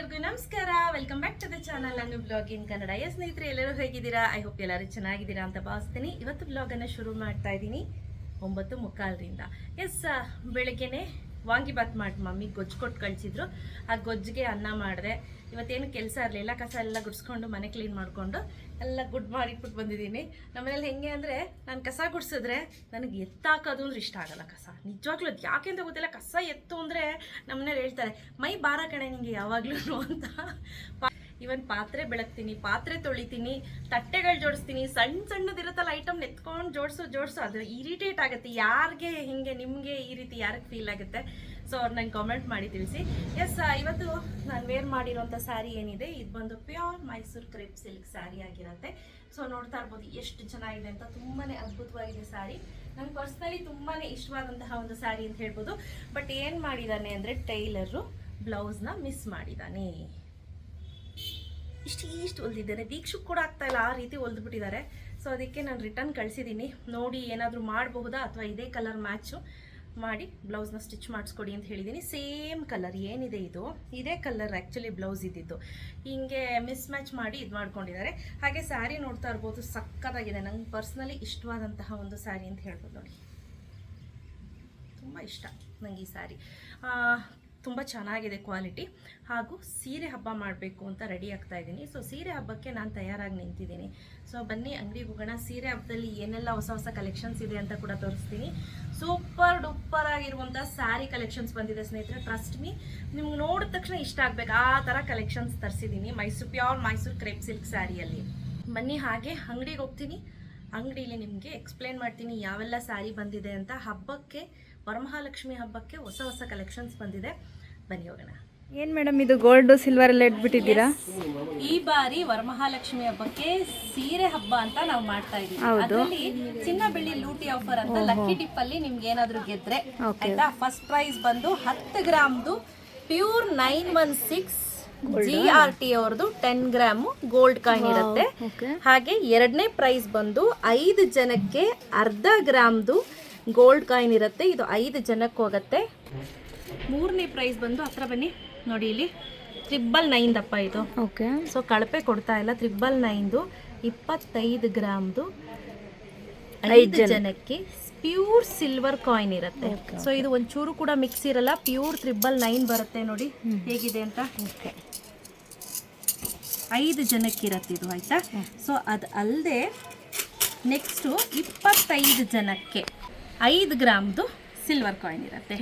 ಎಲ್ಲರಿಗೂ ನಮಸ್ಕಾರ. Welcome back to the channel ನಾನು ಬ್ಲಾಗ್ ಇನ್ ಕನ್ನಡ. ಎಸ್ ಸ್ನೇಹಿತರೆ, ಎಲ್ಲರೂ ಹೇಗಿದ್ದೀರಾ? ಐ ಹೋಪ್ ಎಲ್ಲರೂ ಚೆನ್ನಾಗಿದ್ದೀರಾ ಅಂತ ಭಾವಿಸ್ತೀನಿ. ಇವತ್ತು ಬ್ಲಾಗನ್ನು ಶುರು ಮಾಡ್ತಾ ಇದ್ದೀನಿ ಒಂಬತ್ತು ಮುಕ್ಕಾಲರಿಂದ. ಎಸ್ ಬೆಳಗ್ಗೆನೆ ವಾಂಗಿಬಾತ್ ಮಾಡಿ ಮಮ್ಮಿ ಗೊಜ್ಜು ಕೊಟ್ಟು ಕಳಿಸಿದ್ರು. ಆ ಗೊಜ್ಜಿಗೆ ಅನ್ನ ಮಾಡಿದೆ. ಇವತ್ತೇನು ಕೆಲಸ ಇರಲಿಲ್ಲ, ಕಸ ಎಲ್ಲ ಗುಡಿಸ್ಕೊಂಡು ಮನೆ ಕ್ಲೀನ್ ಮಾಡಿಕೊಂಡು ಎಲ್ಲ ಗುಡ್ ಮಾಡಿಟ್ಬಿಟ್ಟು ಬಂದಿದ್ದೀನಿ. ನಮ್ಮನೇಲಿ ಹೆಂಗೆ ಅಂದರೆ ನಾನು ಕಸ ಗುಡಿಸಿದ್ರೆ ನನಗೆ ಎತ್ತಾಕೋದು ಅಂದ್ರೆ ಇಷ್ಟ ಆಗಲ್ಲ ಕಸ. ನಿಜವಾಗ್ಲೂ ಅದು ಯಾಕೆ ಅಂತ ಗೊತ್ತಿಲ್ಲ. ಕಸ ಎತ್ತು ಅಂದರೆ ನಮ್ಮನೇಲಿ ಹೇಳ್ತಾರೆ, ಮೈ ಬಾರ ಕಣೆ ನಿಮಗೆ ಯಾವಾಗ್ಲೂ ಅಂತ. ಇವನ್ ಪಾತ್ರೆ ಬೆಳಗ್ತೀನಿ ಪಾತ್ರೆ ತೊಳಿತೀನಿ, ತಟ್ಟೆಗಳು ಜೋಡಿಸ್ತೀನಿ ಸಣ್ಣ ಸಣ್ಣದಿರುತ್ತಲ್ಲ ಐಟಮ್ ಎತ್ಕೊಂಡು ಜೋಡಿಸು, ಜೋಡಿಸೋ, ಅದು ಇರಿಟೇಟ್ ಆಗುತ್ತೆ. ಯಾರಿಗೆ ಹಿಂಗೆ, ನಿಮಗೆ ಈ ರೀತಿ ಯಾರಿಗೆ ಫೀಲ್ ಆಗುತ್ತೆ? ಸೊ ಅವ್ರು ನಂಗೆ ಕಾಮೆಂಟ್ ಮಾಡಿ ತಿಳಿಸಿ. ಎಸ್ ಇವತ್ತು ನಾನು ವೇರ್ ಮಾಡಿರೋಂಥ ಸ್ಯಾರಿ ಏನಿದೆ, ಇದು ಬಂದು pure Mysore crepe silk saree ಆಗಿರುತ್ತೆ. ಸೊ ನೋಡ್ತಾ ಇರ್ಬೋದು ಎಷ್ಟು ಚೆನ್ನಾಗಿದೆ ಅಂತ. ತುಂಬಾ ಅದ್ಭುತವಾಗಿದೆ ಸ್ಯಾರಿ ನಂಗೆ ಪರ್ಸ್ನಲಿ ತುಂಬಾ ಇಷ್ಟವಾದಂತಹ ಒಂದು ಸ್ಯಾರಿ ಅಂತ ಹೇಳ್ಬೋದು. ಬಟ್ ಏನು ಮಾಡಿದ್ದಾನೆ ಅಂದರೆ, ಟೈಲರು ಬ್ಲೌಸ್ನ ಮಿಸ್ ಮಾಡಿದ್ದಾನೆ ಇಷ್ಟು ಇಷ್ಟು ಹೊಲ್ದಿದ್ದಾರೆ ದೀಕ್ಷಕ್ಕೆ ಕೂಡ ಆಗ್ತಾ ಇಲ್ಲ, ಆ ರೀತಿ ಹೊಲ್ದ್ಬಿಟ್ಟಿದ್ದಾರೆ ಸೊ ಅದಕ್ಕೆ ನಾನು ರಿಟರ್ನ್ ಕಳಿಸಿದ್ದೀನಿ ನೋಡಿ ಏನಾದರೂ ಮಾಡಬಹುದಾ ಅಥವಾ ಇದೇ ಕಲರ್ ಮ್ಯಾಚು ಮಾಡಿ ಬ್ಲೌಸ್ನ ಸ್ಟಿಚ್ ಮಾಡಿಸ್ಕೊಡಿ ಅಂತ ಹೇಳಿದ್ದೀನಿ ಸೇಮ್ ಕಲರ್ ಏನಿದೆ ಇದು? ಇದೇ ಕಲರ್ ಆ್ಯಕ್ಚುಲಿ ಬ್ಲೌಸ್ ಇದ್ದಿದ್ದು. ಹಿಂಗೆ ಮಿಸ್ ಮ್ಯಾಚ್ ಮಾಡಿ ಇದು ಮಾಡ್ಕೊಂಡಿದ್ದಾರೆ. ಹಾಗೆ ಸ್ಯಾರಿ ನೋಡ್ತಾ ಇರ್ಬೋದು, ಸಕ್ಕತ್ತಾಗಿದೆ. ನಂಗೆ ಪರ್ಸ್ನಲಿ ಇಷ್ಟವಾದಂತಹ ಒಂದು ಸ್ಯಾರಿ ಅಂತ ಹೇಳ್ಬೋದು ನೋಡಿ. ತುಂಬ ಇಷ್ಟ ನನಗೆ ಈ ಸ್ಯಾರಿ ತುಂಬ ಚೆನ್ನಾಗಿದೆ ಕ್ವಾಲಿಟಿ. ಹಾಗೂ ಸೀರೆ ಹಬ್ಬ ಮಾಡಬೇಕು ಅಂತ ರೆಡಿ ಆಗ್ತಾ ಇದ್ದೀನಿ. ಸೊ ಸೀರೆ ಹಬ್ಬಕ್ಕೆ ನಾನು ತಯಾರಾಗಿ ನಿಂತಿದ್ದೀನಿ. ಸೊ ಬನ್ನಿ ಅಂಗಡಿಗೆ ಹೋಗೋಣ. ಸೀರೆ ಹಬ್ಬದಲ್ಲಿ ಏನೆಲ್ಲ ಹೊಸ ಹೊಸ ಕಲೆಕ್ಷನ್ಸ್ ಇದೆ ಅಂತ ಕೂಡ ತೋರಿಸ್ತೀನಿ. ಸೂಪರ್ ಡೂಪರ್ ಆಗಿರುವಂಥ ಸ್ಯಾರಿ ಕಲೆಕ್ಷನ್ಸ್ ಬಂದಿದೆ ಸ್ನೇಹಿತರೆ. ಟ್ರಸ್ಟ್ ಮೀ ನಿಮ್ಗೆ ನೋಡಿದ ತಕ್ಷಣ ಇಷ್ಟ ಆಗಬೇಕು. ಆ ಥರ collections ತರಿಸಿದ್ದೀನಿ. Mysore pure Mysore crepe silk ಸ್ಯಾರಿಯಲ್ಲಿ. ಬನ್ನಿ, ಹಾಗೆ ಅಂಗಡಿಗೆ ಹೋಗ್ತೀನಿ. ಅಂಗಡಿಲಿ ನಿಮಗೆ ಎಕ್ಸ್ಪ್ಲೇನ್ ಮಾಡ್ತೀನಿ ಯಾವೆಲ್ಲ ಸ್ಯಾರಿ ಬಂದಿದೆ ಅಂತ. ಹಬ್ಬಕ್ಕೆ ವರಮಹಾಲಕ್ಷ್ಮಿ ಹಬ್ಬಕ್ಕೆ ಹೊಸ ಹೊಸ ಕಲೆಕ್ಷನ್ಸ್ ಬಂದಿದೆ. ಬನ್ನಿ ಹೋಗೋಣ. ಏನ್ ಮೇಡಮ್ ಇದು ಗೋಲ್ಡ್ ಸಿಲ್ವರ್ ಎಲ್ಲ ಇಟ್ಬಿಟ್ಟಿದ್ದೀರಾ? ಈ ಬಾರಿ ವರಮಹಾಲಕ್ಷ್ಮಿ ಹಬ್ಬಕ್ಕೆ ಸೀರೆ ಹಬ್ಬ ಅಂತ ನಾವು ಮಾಡ್ತಾ ಇದೀವಿ ಅದರಲ್ಲಿ ಚಿನ್ನ ಬೆಳ್ಳಿ ಲೂಟಿ ಆಫರ್ ಅಂತ ಲಕ್ಕಿ ಟಿಪ್ ಅಲ್ಲಿ ನಿಮ್ಗೆ ಏನಾದ್ರು ಗೆದ್ರೆ. ಆಯ್ತಾ? ಫಸ್ಟ್ ಪ್ರೈಸ್ ಬಂದು ಹತ್ತು ಗ್ರಾಮ್ದು pure nine one six G R T ಅವ್ರದ್ದು ಟೆನ್ ಗ್ರಾಮ್ ಗೋಲ್ಡ್ ಕಾಯಿನ್ ಇರುತ್ತೆ. ಹಾಗೆ ಎರಡನೇ ಪ್ರೈಸ್ ಬಂದು ಐದು ಜನಕ್ಕೆ ಅರ್ಧ ಗ್ರಾಮ್ದು ಗೋಲ್ಡ್ ಕಾಯಿನ್ ಇರುತ್ತೆ. ಇದು ಐದು ಜನಕ್ಕೆ ಹೋಗುತ್ತೆ ಮೂರನೇ ಪ್ರೈಸ್ ಬಂದು ಹತ್ರ ಬನ್ನಿ. ನೋಡಿ ಇಲ್ಲಿ ತ್ರಿಬಲ್ ನೈನ್ ದಪ್ಪ ಇದು. ಓಕೆ. ಸೊ ಕಳಪೆ ಕೊಡ್ತಾ ಇಲ್ಲ. ತ್ರಿಬಲ್ ನೈನ್ದು ಇಪ್ಪತ್ತೈದು ಗ್ರಾಮ್ದು ಐದು ಜನಕ್ಕೆ ಪ್ಯೂರ್ ಸಿಲ್ವರ್ ಕಾಯಿನ್ ಇರುತ್ತೆ. ಸೊ ಇದು ಒಂಚೂರು ಕೂಡ ಮಿಕ್ಸ್ ಇರಲ್ಲ. ಪ್ಯೂರ್ ತ್ರಿಬಲ್ ನೈನ್ ಬರುತ್ತೆ ನೋಡಿ. ಹೇಗಿದೆ ಅಂತ? ಐದು ಜನಕ್ಕೆ ಇರತ್ತೆ ಇದು ಆಯ್ತಾ? ಸೊ ಅದು ಅಲ್ಲದೆ ನೆಕ್ಸ್ಟು ಇಪ್ಪತ್ತೈದು ಜನಕ್ಕೆ ಐದು ಗ್ರಾಮ್ದು ಸಿಲ್ವರ್ ಕಾಯಿನ್ ಇರುತ್ತೆ.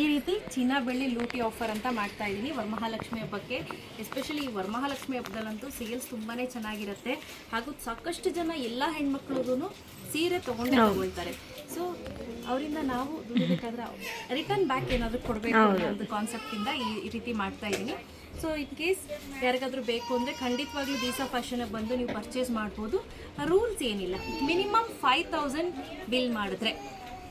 ಈ ರೀತಿ ಚಿನ್ನ ಬೆಳ್ಳಿ ಲೂಟಿ ಆಫರ್ ಅಂತ ಮಾಡ್ತಾ ಇದ್ದೀನಿ. ವರಮಹಾಲಕ್ಷ್ಮಿ ಹಬ್ಬಕ್ಕೆ ಎಸ್ಪೆಷಲಿ ಈ ವರಮಹಾಲಕ್ಷ್ಮಿ ಹಬ್ಬದಲ್ಲಂತೂ ಸೇಲ್ಸ್ ತುಂಬಾನೇ ಚೆನ್ನಾಗಿರುತ್ತೆ. ಹಾಗೂ ಸಾಕಷ್ಟು ಜನ ಎಲ್ಲ ಹೆಣ್ಮಕ್ಳಿಗೂ ಸೀರೆ ತಗೊಂಡು ತಗೊಳ್ತಾರೆ. ಸೊ ಅವರಿಂದ ನಾವು ದುಡಿಬೇಕಾದ್ರೆ ರಿಟರ್ನ್ ಬ್ಯಾಕ್ ಏನಾದರೂ ಕೊಡಬೇಕು ಅನ್ನೋ ಕಾನ್ಸೆಪ್ಟಿಂದ ಈ ಈ ರೀತಿ ಮಾಡ್ತಾ ಇದ್ದೀನಿ. ಸೊ ಇನ್ ಕೇಸ್ ಯಾರಿಗಾದ್ರೂ ಬೇಕು ಅಂದರೆ ಖಂಡಿತವಾಗ್ಲೂ ದೀಸಾ ಫ್ಯಾಷನಿಗೆ ಬಂದು ನೀವು ಪರ್ಚೇಸ್ ಮಾಡ್ಬೋದು. ರೂಲ್ಸ್ ಏನಿಲ್ಲ. ಮಿನಿಮಮ್ ಫೈವ್ ತೌಸಂಡ್ ಬಿಲ್ ಮಾಡಿದ್ರೆ.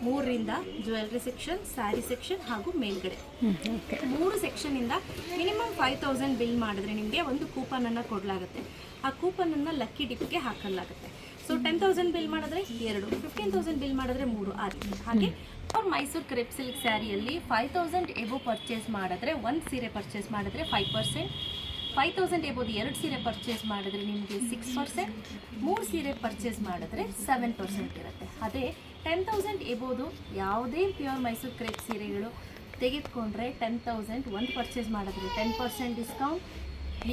ಮೂರರಿಂದ ಜ್ಯುವೆಲ್ರಿ ಸೆಕ್ಷನ್ ಸ್ಯಾರಿ ಸೆಕ್ಷನ್ ಹಾಗೂ ಮೇಲ್ಗಡೆ. ಮೂರು ಸೆಕ್ಷನಿಂದ ಮಿನಿಮಮ್ ಫೈವ್ ತೌಸಂಡ್ ಬಿಲ್ ಮಾಡಿದ್ರೆ ನಿಮಗೆ ಒಂದು ಕೂಪನನ್ನು ಕೊಡಲಾಗುತ್ತೆ. ಆ ಕೂಪನನ್ನು ಲಕ್ಕಿ ಡಿಪ್ಗೆ ಹಾಕಲಾಗುತ್ತೆ. ಸೊ ಟೆನ್ ತೌಸಂಡ್ ಬಿಲ್ ಮಾಡಿದ್ರೆ ಎರಡು ಫಿಫ್ಟೀನ್ ತೌಸಂಡ್ ಬಿಲ್ ಮಾಡಿದ್ರೆ ಮೂರು ಆ ರೀತಿ ಹಾಗೆ ಅವ್ರು ಮೈಸೂರು ಕ್ರೆಪ್ ಸಿಲ್ಕ್ ಸ್ಯಾರಿಯಲ್ಲಿ ಫೈವ್ ತೌಸಂಡ್ ಎಬೋ ಪರ್ಚೇಸ್ ಮಾಡಿದ್ರೆ ಒಂದು ಸೀರೆ ಪರ್ಚೇಸ್ ಮಾಡಿದ್ರೆ ಫೈವ್ ಪರ್ಸೆಂಟ್ ಫೈವ್ ತೌಸಂಡ್ ಎಬೋದು ಎರಡು ಸೀರೆ ಪರ್ಚೇಸ್ ಮಾಡಿದ್ರೆ ನಿಮಗೆ ಸಿಕ್ಸ್ ಪರ್ಸೆಂಟ್ ಮೂರು ಸೀರೆ ಪರ್ಚೇಸ್ ಮಾಡಿದ್ರೆ ಸೆವೆನ್ ಪರ್ಸೆಂಟ್ ಇರುತ್ತೆ. ಅದೇ ಟೆನ್ ತೌಸಂಡ್ ಇರ್ಬೋದು. ಯಾವುದೇ ಪ್ಯೂರ್ ಮೈಸೂರು ಕ್ರೇಪ್ ಸೀರೆಗಳು ತೆಗೆದುಕೊಂಡ್ರೆ ಟೆನ್ ತೌಸಂಡ್ ಒಂದು ಪರ್ಚೇಸ್ ಮಾಡಿದ್ರೆ ಟೆನ್ ಪರ್ಸೆಂಟ್ ಡಿಸ್ಕೌಂಟ್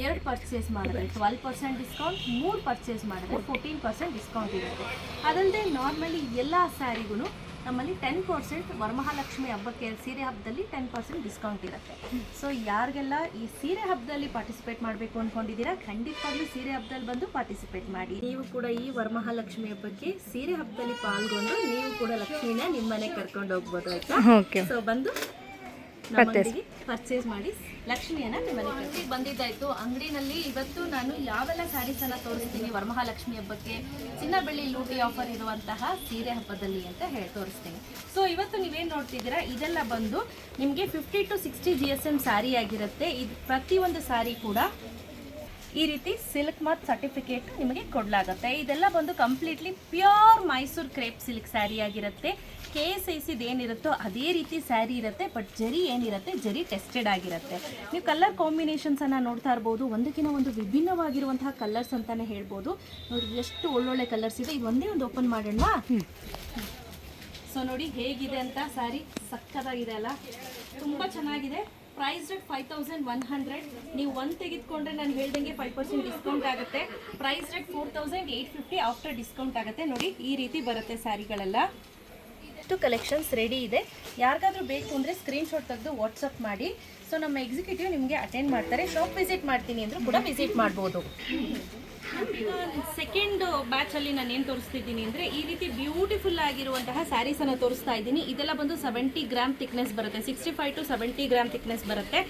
ಎರಡು ಪರ್ಚೇಸ್ ಮಾಡಿದ್ರೆ ಟ್ವೆಲ್ ಪರ್ಸೆಂಟ್ ಡಿಸ್ಕೌಂಟ್ ಮೂರು ಪರ್ಚೇಸ್ ಮಾಡಿದ್ರೆ ಫೋರ್ಟೀನ್ ಪರ್ಸೆಂಟ್ ಡಿಸ್ಕೌಂಟ್ ಇರುತ್ತೆ. ಅದಲ್ಲದೆ ನಾರ್ಮಲಿ ಎಲ್ಲ ಸ್ಯಾರಿಗೂ ನಮ್ಮಲ್ಲಿ ಟೆನ್ ಪರ್ಸೆಂಟ್ ವರಮಹಾಲಕ್ಷ್ಮಿ ಹಬ್ಬಕ್ಕೆ ಸೀರೆ ಹಬ್ಬದಲ್ಲಿ ಟೆನ್ ಪರ್ಸೆಂಟ್ ಡಿಸ್ಕೌಂಟ್ ಇರುತ್ತೆ. ಸೊ ಯಾರಿಗೆಲ್ಲ ಈ ಸೀರೆ ಹಬ್ಬದಲ್ಲಿ ಪಾರ್ಟಿಸಿಪೇಟ್ ಮಾಡಬೇಕು ಅಂದ್ಕೊಂಡಿದ್ದೀರಾ ಖಂಡಿತವಾಗ್ಲೂ ಸೀರೆ ಹಬ್ಬದಲ್ಲಿ ಬಂದು ಪಾರ್ಟಿಸಿಪೇಟ್ ಮಾಡಿ. ನೀವು ಕೂಡ ಈ ವರಮಹಾಲಕ್ಷ್ಮಿ ಹಬ್ಬಕ್ಕೆ ಸೀರೆ ಹಬ್ಬದಲ್ಲಿ ಪಾಲ್ಗೊಂಡು ನೀವು ಕೂಡ ಲಕ್ಷ್ಮಿನ ನಿಮ್ಮ ಮನೆಗೆ ಕರ್ಕೊಂಡು ಹೋಗ್ಬೋದು ಆಯ್ತಾ? ಓಕೆ ಸೊ ಬಂದು ನಮ್ಮೊಂದಿಗೆ ಪರ್ಚೇಸ್ ಮಾಡಿ ಲಕ್ಷ್ಮಿಯನ್ನ ನಿಮ್ಮನೆ ಮನೆಗೆ ಬಂದಿದ್ದಾಯ್ತು. ಅಂಗಡಿನಲ್ಲಿ ಇವತ್ತು ನಾನು ಯಾವೆಲ್ಲ ಸ್ಯಾರೀಸ್ ಅನ್ನ ತೋರಿಸ್ತೀನಿ ವರಮಹಾಲಕ್ಷ್ಮಿ ಹಬ್ಬಕ್ಕೆ ಚಿನ್ನ ಬೆಳ್ಳಿ ಲೂಟಿ ಆಫರ್ ಇರುವಂತಹ ಸೀರೆ ಹಬ್ಬದಲ್ಲಿ ಅಂತ ಹೇಳಿ ತೋರಿಸ್ತೀನಿ. ಸೊ ಇವತ್ತು ನೀವೇನು ನೋಡ್ತಿದ್ದೀರಾ? ಇದೆಲ್ಲ ಬಂದು ನಿಮಗೆ fifty to sixty G S M saree ಆಗಿರುತ್ತೆ. ಇದು ಪ್ರತಿಯೊಂದು ಸ್ಯಾರಿ ಕೂಡ ಈ ರೀತಿ ಸಿಲ್ಕ್ ಮಾರ್ಕ್ ಸರ್ಟಿಫಿಕೇಟ್ ನಿಮಗೆ ಕೊಡಲಾಗುತ್ತೆ. ಇದೆಲ್ಲ ಬಂದು completely pure Mysore crepe silk saree ಆಗಿರುತ್ತೆ. ಕೆ ಎಸ್ ಐ ಸಿದು ಏನಿರುತ್ತೋ ಅದೇ ರೀತಿ ಸ್ಯಾರಿ ಇರುತ್ತೆ ಬಟ್ ಜರಿ ಏನಿರುತ್ತೆ ಜರಿ ಟೆಸ್ಟೆಡ್ ಆಗಿರುತ್ತೆ. ನೀವು ಕಲರ್ ಕಾಂಬಿನೇಷನ್ಸನ್ನು ನೋಡ್ತಾ ಇರ್ಬೋದು. ಒಂದಕ್ಕಿಂತ ಒಂದು ವಿಭಿನ್ನವಾಗಿರುವಂತಹ ಕಲರ್ಸ್ ಅಂತಲೇ ಹೇಳ್ಬೋದು. ನೋಡಿ ಎಷ್ಟು ಒಳ್ಳೊಳ್ಳೆ ಕಲರ್ಸ್ ಇದೆ. ಇದು ಒಂದೇ ಒಂದು ಓಪನ್ ಮಾಡೋಣ ಸೊ ನೋಡಿ ಹೇಗಿದೆ ಅಂತ ಸ್ಯಾರಿ ಸಕ್ಕದಾಗಿದೆ ಅಲ್ಲ? ತುಂಬ ಚೆನ್ನಾಗಿದೆ. Price rate five thousand one hundred ನೀವು ಒಂದು ತೆಗೆದುಕೊಂಡ್ರೆ ನಾನು ಹೇಳ್ದಂಗೆ ಫೈವ್ ಪರ್ಸೆಂಟ್ ಡಿಸ್ಕೌಂಟ್ ಆಗುತ್ತೆ. Price rate four thousand eight fifty after discount ಆಗುತ್ತೆ. ನೋಡಿ, ಈ ರೀತಿ ಬರುತ್ತೆ ಸ್ಯಾರಿಗಳೆಲ್ಲ. ಇಷ್ಟು ಕಲೆಕ್ಷನ್ಸ್ ರೆಡಿ ಇದೆ. ಯಾರಿಗಾದ್ರೂ ಬೇಕು ಅಂದರೆ ಸ್ಕ್ರೀನ್ಶಾಟ್ ತೆಗೆದು ವಾಟ್ಸಪ್ ಮಾಡಿ. ಸೊ ನಮ್ಮ ಎಕ್ಸಿಕ್ಯೂಟಿವ್ ನಿಮಗೆ ಅಟೆಂಡ್ ಮಾಡ್ತಾರೆ. ಶಾಪ್ ವಿಸಿಟ್ ಮಾಡ್ತೀನಿ ಅಂದರೂ ಕೂಡ ವಿಸಿಟ್ ಮಾಡ್ಬೋದು. ಸೆಕೆಂಡ್ ಬ್ಯಾಚ್ ಅಲ್ಲಿ ನಾನು ಏನು ತೋರಿಸ್ತಿದ್ದೀನಿ ಅಂದ್ರೆ ಈ ರೀತಿ ಬ್ಯೂಟಿಫುಲ್ ಆಗಿರುವಂತಹ ಸ್ಯಾರೀಸ್ ಅನ್ನ ತೋರಿಸ್ತಾ ಇದ್ದೀನಿ. ಇದೆಲ್ಲ ಬಂದು ಸೆವೆಂಟಿ ಗ್ರಾಮ್ ಥಿಕ್ನೆಸ್ ಬರುತ್ತೆ. Sixty five to seventy gram thickness ಬರುತ್ತೆ.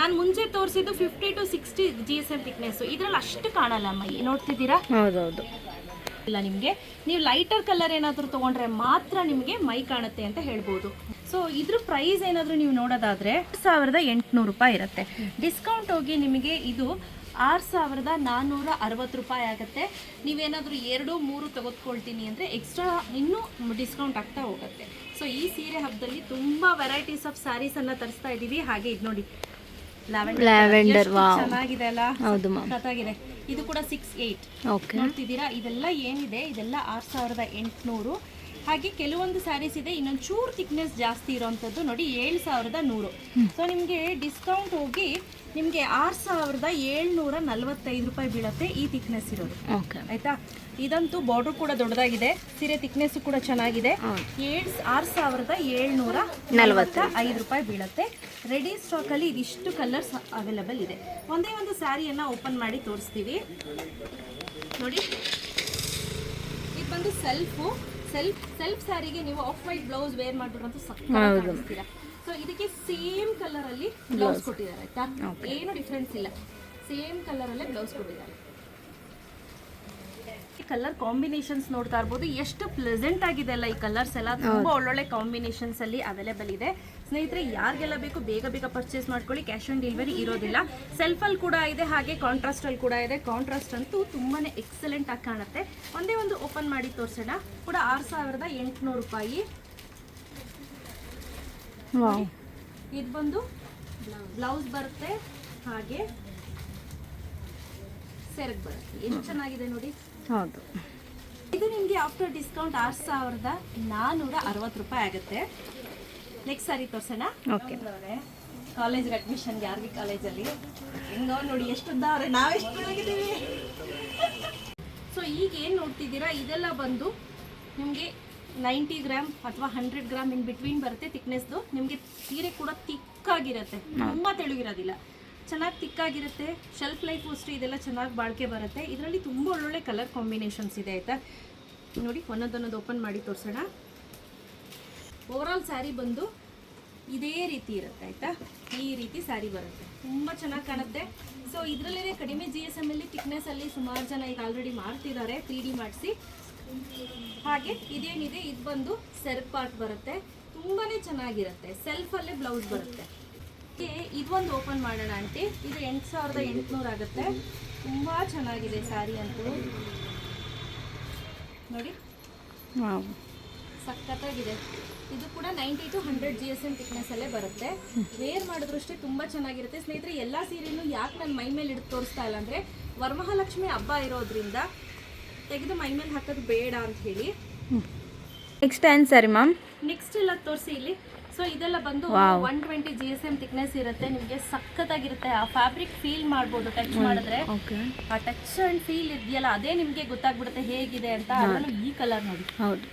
ನಾನು ಮುಂಚೆ ತೋರಿಸಿದ್ದು fifty to sixty G S M thickness ಇದ್ರಲ್ಲಿ ಅಷ್ಟು ಕಾಣಲ್ಲ ಮೈ ನೋಡ್ತಿದ್ದೀರಾ? ಹೌದೌದು. ಇಲ್ಲ ನಿಮಗೆ. ನೀವು ಲೈಟರ್ ಕಲರ್ ಏನಾದರೂ ತಗೊಂಡ್ರೆ ಮಾತ್ರ ನಿಮಗೆ ಮೈ ಕಾಣುತ್ತೆ ಅಂತ ಹೇಳ್ಬೋದು. ಸೊ ಇದ್ರ ಪ್ರೈಸ್ ಏನಾದರೂ ನೀವು ನೋಡೋದಾದ್ರೆ ಸಾವಿರದ ಎಂಟುನೂರು ರೂಪಾಯಿ ಇರುತ್ತೆ. ಡಿಸ್ಕೌಂಟ್ ಹೋಗಿ ನಿಮಗೆ ಇದು ಆರು ಸಾವಿರದ ನಾನ್ನೂರ ಅರವತ್ತು ರೂಪಾಯಿ ಆಗುತ್ತೆ. ನೀವೇನಾದರೂ ಎರಡು ಮೂರು ತೆಗೆದುಕೊಳ್ತೀನಿ ಅಂದರೆ ಎಕ್ಸ್ಟ್ರಾ ಇನ್ನೂ ಡಿಸ್ಕೌಂಟ್ ಆಗ್ತಾ ಹೋಗುತ್ತೆ. ಸೊ ಈ ಸೀರೆ ಹಬ್ಬದಲ್ಲಿ ತುಂಬ ವೆರೈಟೀಸ್ ಆಫ್ ಸ್ಯಾರೀಸನ್ನು ತರಿಸ್ತಾ ಇದ್ದೀವಿ. ಹಾಗೆ ಇದು ನೋಡಿ. ಲ್ಯಾವೆಂಡರ್ ಚೆನ್ನಾಗಿದೆ ಅಲ್ಲ? ಹೌದು ಮ್ಯಾಮ್ ಸತ್ತಾಗಿದೆ ಇದು ಕೂಡ ಸಿಕ್ಸ್ ಏಯ್ಟ್ ಓಕೆ ನೋಡ್ತಿದ್ದೀರಾ? ಇದೆಲ್ಲ ಏನಿದೆ? ಇದೆಲ್ಲ ಆರು ಸಾವಿರದ ಎಂಟುನೂರು. ಹಾಗೆ ಕೆಲವೊಂದು ಸ್ಯಾರೀಸ್ ಇದೆ. ಇನ್ನೊಂದು ಚೂರು ಥಿಕ್ನೆಸ್ ಜಾಸ್ತಿ ಇರೋವಂಥದ್ದು ನೋಡಿ ಏಳು ಸಾವಿರದ ನೂರು. ಸೊ ನಿಮಗೆ ಡಿಸ್ಕೌಂಟ್ ಹೋಗಿ ನಿಮಗೆ ಆರು ಸಾವಿರದ ಏಳ್ನೂರ ನಲವತ್ತೈದು ರೂಪಾಯಿ ಬೀಳುತ್ತೆ ಈ ತಿಕ್ನೆಸ್ ಇರೋದು. ಓಕೆ ಆಯ್ತಾ? ಇದಂತೂ ಬಾರ್ಡರ್ ಕೂಡ ದೊಡ್ಡದಾಗಿದೆ. ಸೀರೆ ಥಿಕ್ನೆಸ್ ಕೂಡ ಚೆನ್ನಾಗಿದೆ. ಏಳು ಆರು ಸಾವಿರದ ಏಳ್ನೂರ ನಲವತ್ತ. ಐದು ರೂಪಾಯಿ ಬೀಳುತ್ತೆ. ರೆಡಿ ಸ್ಟಾಕಲ್ಲಿ ಇದಿಷ್ಟು ಕಲರ್ಸ್ ಅವೈಲಬಲ್ ಇದೆ. ಒಂದೇ ಒಂದು ಸ್ಯಾರಿಯನ್ನು ಓಪನ್ ಮಾಡಿ ತೋರಿಸ್ತೀವಿ. ನೋಡಿ. ಇದು ಬಂದು ಸೆಲ್ಫು ಸೆಲ್ಫ್ ಸೆಲ್ಫ್ ಸ್ಯಾರಿಗೆ ನೀವು ಆಫ್ ವೈಟ್ ಬ್ಲೌಸ್ ವೇರ್ ಮಾಡಿಬಿಟ್ರಂತೂ ಸಕ್ಕ ಸೊ ಇದಕ್ಕೆ ಸೇಮ್ ಕಲರ್ ಅಲ್ಲಿ ಬ್ಲೌಸ್ ಕೊಟ್ಟಿದ್ದಾರೆ. ಆಯ್ತಾ ಏನು ಡಿಫ್ರೆನ್ಸ್ ಇಲ್ಲ. ಸೇಮ್ ಕಲರ್ ಅಲ್ಲೇ ಬ್ಲೌಸ್ ಕೊಟ್ಟಿದ್ದಾರೆ. ಕಲರ್ ಕಾಂಬಿನೇಷನ್ಸ್ ನೋಡ್ತಾ ಇರ್ಬೋದು. ಎಷ್ಟು ಪ್ಲೆಸೆಂಟ್ ಆಗಿದೆ ಅಲ್ಲ ಈ ಕಲರ್ಸ್ ಎಲ್ಲ. ತುಂಬಾ ಒಳ್ಳೊಳ್ಳೆ ಕಾಂಬಿನೇಷನ್ಸ್ ಅಲ್ಲಿ ಅವೈಲೇಬಲ್ ಇದೆ. ಸ್ನೇಹಿತರೆ ಯಾರಿಗೆಲ್ಲ ಬೇಕು ಬೇಗ ಬೇಗ ಪರ್ಚೇಸ್ ಮಾಡ್ಕೊಳ್ಳಿ. ಕ್ಯಾಶ್ ಆನ್ ಡೆಲಿವರಿ ಇರೋದಿಲ್ಲ. ಸೆಲ್ಫ್ ಅಲ್ಲಿ ಕೂಡ ಇದೆ ಹಾಗೆ ಕಾಂಟ್ರಾಸ್ಟ್ ಅಲ್ಲಿ ಕೂಡ ಇದೆ. ಕಾಂಟ್ರಾಸ್ಟ್ ಅಂತೂ ತುಂಬಾನೇ ಎಕ್ಸಲೆಂಟ್ ಆಗಿ ಕಾಣುತ್ತೆ. ಒಂದೇ ಒಂದು ಓಪನ್ ಮಾಡಿ ತೋರಿಸೋಣ. ಕೂಡ ಆರು ಸಾವಿರದ ಎಂಟುನೂರು ರೂಪಾಯಿ. ಇದು ಬಂದು ಬ್ಲೌಸ್ ಬರುತ್ತೆ ಹಾಗೆ ಸೆರಗ್ ಬರುತ್ತೆ. ಎಷ್ಟು ಚೆನ್ನಾಗಿದೆ ನೋಡಿ. ಹೌದು. ಇದು ನಿಮಗೆ ಆಫ್ಟರ್ ಡಿಸ್ಕೌಂಟ್ ಆರು ಸಾವಿರದ ನಾನ್ನೂರ ಅರವತ್ತು ರೂಪಾಯಿ ಆಗುತ್ತೆ. ನೆಕ್ಸ್ಟ್ ಸಾರಿ ತೋರ್ಸೋಣ. ಓಕೆ ಕಾಲೇಜ್ಗೆ ಅಡ್ಮಿಷನ್ ಆರ್ ವಿ ಕಾಲೇಜಲ್ಲಿ ಹೆಂಗೋ ನೋಡಿ ಎಷ್ಟು ಅವ್ರೆ ನಾವೆಷ್ಟು ಆಗಿದ್ದೀವಿ ಸೊ ಈಗ ಏನು ನೋಡ್ತಿದ್ದೀರಾ? ಇದೆಲ್ಲ ಬಂದು ನಿಮಗೆ ನೈಂಟಿ ಗ್ರಾಮ್ ಅಥವಾ ಹಂಡ್ರೆಡ್ ಗ್ರಾಮ್ ಇನ್ ಬಿಟ್ವೀನ್ ಬರುತ್ತೆ ತಿಕ್ನೆಸ್ದು ನಿಮಗೆ ಸೀರೆ ಕೂಡ ತಿಕ್ಕಾಗಿರುತ್ತೆ. ತುಂಬ ತೆಳುಗಿರೋದಿಲ್ಲ. ಚೆನ್ನಾಗಿ ತಿಕ್ಕಾಗಿರುತ್ತೆ. ಶೆಲ್ಫ್ ಲೈಫ್ ಅಷ್ಟು ಇದೆಲ್ಲ ಚೆನ್ನಾಗಿ ಬಾಳಿಕೆ ಬರುತ್ತೆ. ಇದರಲ್ಲಿ ತುಂಬ ಒಳ್ಳೊಳ್ಳೆ ಕಲರ್ ಕಾಂಬಿನೇಷನ್ಸ್ ಇದೆ ಆಯಿತಾ? ನೋಡಿ ಒಂದೊಂದೊಂದು ಓಪನ್ ಮಾಡಿ ತೋರಿಸೋಣ. ಓವರಾಲ್ ಸ್ಯಾರಿ ಬಂದು ಇದೇ ರೀತಿ ಇರುತ್ತೆ ಆಯ್ತಾ? ಈ ರೀತಿ ಸ್ಯಾರಿ ಬರುತ್ತೆ. ತುಂಬ ಚೆನ್ನಾಗಿ ಕಾಣುತ್ತೆ. ಸೊ ಇದರಲ್ಲೇ ಕಡಿಮೆ ಜಿ ಎಸ್ ಎಂ ಅಲ್ಲಿ ತಿಕ್ನೆಸ್ ಅಲ್ಲಿ ಸುಮಾರು ಜನ ಈಗ ಆಲ್ರೆಡಿ ಮಾಡ್ತಿದ್ದಾರೆ. ತ್ರೀ ಡಿ ಮಾಡಿಸಿ. ಹಾಗೆ ಇದೇನಿದೆ ಇದು ಬಂದು ಸೆಲ್ಫ್ ಪಾರ್ಟ್ ಬರುತ್ತೆ. ತುಂಬಾನೇ ಚೆನ್ನಾಗಿರುತ್ತೆ. ಸೆಲ್ಫ್ ಅಲ್ಲೇ ಬ್ಲೌಸ್ ಬರುತ್ತೆ. ಇದು ಇದೊಂದು ಓಪನ್ ಮಾಡೋಣ ಆಂಟಿ ಇದು ಎಂಟು ಸಾವಿರದ ಎಂಟುನೂರು ಆಗುತ್ತೆ. ತುಂಬ ಚೆನ್ನಾಗಿದೆ ಸ್ಯಾರಿ ಅಂತೂ. ನೋಡಿ. ಸಖತ್ತಾಗಿದೆ. ಇದು ಕೂಡ ninety to hundred G S M thickness ಅಲ್ಲೇ ಬರುತ್ತೆ. ವೇರ್ ಮಾಡಿದ್ರಷ್ಟೇ ತುಂಬ ಚೆನ್ನಾಗಿರುತ್ತೆ. ಸ್ನೇಹಿತರೆ ಎಲ್ಲ ಸೀರೆನೂ ಯಾಕೆ ನಾನು ಮೈ ಮೇಲೆ ಹಿಡಿದು ತೋರಿಸ್ತಾ ಇಲ್ಲ ಅಂದರೆ ವರಮಹಾಲಕ್ಷ್ಮಿ ಹಬ್ಬ ಇರೋದ್ರಿಂದ ತೆಗೆದು ಮೈ ಮೇಲೆ ಹಾಕೋದು ಬೇಡ ಅಂತ ಹೇಳಿ. ನೆಕ್ಸ್ಟ್ ಏನು ಸರಿ ಮ್ಯಾಮ್? ನೆಕ್ಸ್ಟ್ ಎಲ್ಲ ತೋರಿಸಿ ಇಲ್ಲಿ. ಸೊ ಇದೆಲ್ಲ ಬಂದು one twenty G S M thickness ಇರುತ್ತೆ. ನಿಮಗೆ ಸಖತ್ತಾಗಿರುತ್ತೆ. ಆ ಫ್ಯಾಬ್ರಿಕ್ ಫೀಲ್ ಮಾಡ್ಬೋದು ಟಚ್ ಮಾಡಿದ್ರೆ. ಆ ಟಚ್ ಅಂಡ್ ಫೀಲ್ ಇದೆಯಲ್ಲ ಅದೇ ನಿಮಗೆ ಗೊತ್ತಾಗ್ಬಿಡುತ್ತೆ ಹೇಗಿದೆ ಅಂತ. ಅದರಲ್ಲೂ ಈ ಕಲರ್ ನೋಡಿ. ಹೌದು.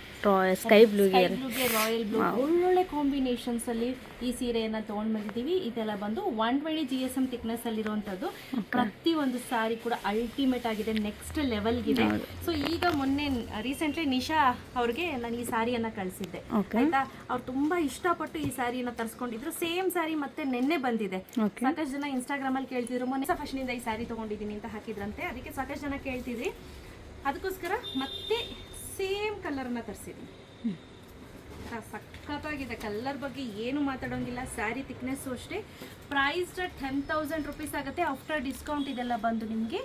ಸ್ಕೈ ಬ್ಲೂಗೆ ಬ್ಲೂಗೆ ರಾಯಲ್ ಬ್ಲೂ ಒಳ್ಳೊಳ್ಳೆ ಕಾಂಬಿನೇಷನ್ಸ್ ಅಲ್ಲಿ ಈ ಸೀರೆಯನ್ನ ತಗೊಂಡ್ ಬಂದಿದ್ದೀವಿ. ಇದೆಲ್ಲ ಬಂದು one twenty G S M thickness ಅಲ್ಲಿರುವಂತದ್ದು ಪ್ರತಿ ಒಂದು ಸಾರಿ ಕೂಡ ಅಲ್ಟಿಮೇಟ್ ಆಗಿದೆ ನೆಕ್ಸ್ಟ್ ಲೆವೆಲ್ಗಿದೆ ಸೊ ಈಗ ಮೊನ್ನೆ ರೀಸೆಂಟ್ಲಿ ನಿಶಾ ಅವ್ರಿಗೆ ನಾನು ಈ ಸಾರಿಯನ್ನ ಕಳಿಸಿದ್ದೆ. ಆಯ್ತಾ? ಅವ್ರು ತುಂಬಾ ಇಷ್ಟಪಟ್ಟು ಈ ಸಾರಿಯನ್ನ ತರ್ಸ್ಕೊಂಡಿದ್ರು. ಸೇಮ್ ಸಾರಿ ಮತ್ತೆ ನಿನ್ನೆ ಬಂದಿದೆ. ಸಾಕಷ್ಟು ಜನ ಇನ್ಸ್ಟಾಗ್ರಾಮ್ ಅಲ್ಲಿ ಕೇಳ್ತಿದ್ರು ಮೊನ್ನೆ ಫ್ಯಾಷನ್ ಇಂದ ಈ ಸಾರಿ ತಗೊಂಡಿದ್ದೀನಿ ಅಂತ ಹಾಕಿದ್ರಂತೆ. ಅದಕ್ಕೆ ಸಾಕಷ್ಟು ಜನ ಕೇಳ್ತಿದ್ರಿ. ಅದಕ್ಕೋಸ್ಕರ ಮತ್ತೆ ಸೇಮ್ ಕಲರ್ನ ತರಿಸಿದ್ದೀನಿ. ಸಖತ್ತಾಗಿದೆ. ಕಲರ್ ಬಗ್ಗೆ ಏನು ಮಾತಾಡೋಂಗಿಲ್ಲ. ಸ್ಯಾರಿ ಥಿಕ್ನೆಸ್ಸು ಅಷ್ಟೇ. ಪ್ರೈಸ್ ಟೆನ್ ತೌಸಂಡ್ ರುಪೀಸ್ ಆಗುತ್ತೆ. ಆಫ್ಟರ್ ಡಿಸ್ಕೌಂಟ್ ಇದೆಲ್ಲ ಬಂದು ನಿಮಗೆ